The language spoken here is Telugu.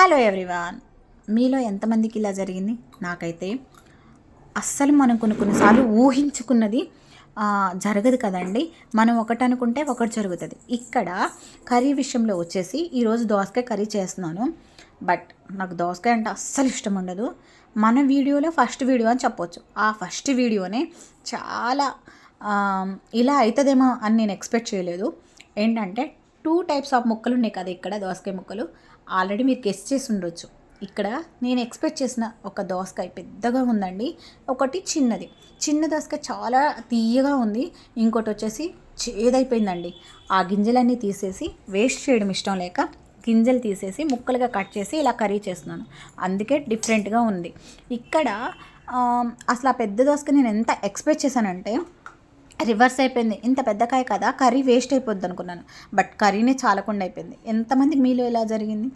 Hello everyone. మీలో ఎంతమందికి ఇలా జరిగింది? నాకైతే అస్సలు మనం కొన్ని కొన్నిసార్లు ఊహించుకున్నది జరగదు కదండి. మనం ఒకటి అనుకుంటే ఒకటి జరుగుతుంది. ఇక్కడ కర్రీ విషయంలో వచ్చేసి ఈరోజు దోసకాయ కర్రీ చేస్తున్నాను. బట్ నాకు దోసకాయ అంటే అస్సలు ఇష్టం ఉండదు. మన వీడియోలో ఫస్ట్ వీడియో అని చెప్పొచ్చు. ఆ ఫస్ట్ వీడియోనే చాలా ఇలా అవుతుందేమో అని నేను ఎక్స్పెక్ట్ చేయలేదు. ఏంటంటే టూ టైప్స్ ఆఫ్ ముక్కలు ఉన్నాయి కదా ఇక్కడ దోసకాయ ముక్కలు. ఆల్రెడీ మీరు గెస్ట్ చేసి ఉండొచ్చు. ఇక్కడ నేను ఎక్స్పెక్ట్ చేసిన ఒక దోసకాయ పెద్దగా ఉందండి. ఒకటి చిన్నది. చిన్న దోసకాయ చాలా తీయగా ఉంది. ఇంకోటి వచ్చేసి చేదైపోయిందండి. ఆ గింజలన్నీ తీసేసి వేస్ట్ చేయడం ఇష్టం లేక గింజలు తీసేసి ముక్కలుగా కట్ చేసి ఇలా కర్రీ చేస్తున్నాను. అందుకే డిఫరెంట్గా ఉంది. ఇక్కడ అసలు ఆ పెద్ద దోసకాయ నేను ఎంత ఎక్స్పెక్ట్ చేశానంటే రివర్స్ అయిపోయింది. ఇంత పెద్ద కాయ కదా కర్రీ వేస్ట్ అయిపోద్ది అనుకున్నాను. బట్ కర్రీనే చాలకుండా అయిపోయింది. ఎంతమందికి మీలో ఇలా జరిగింది?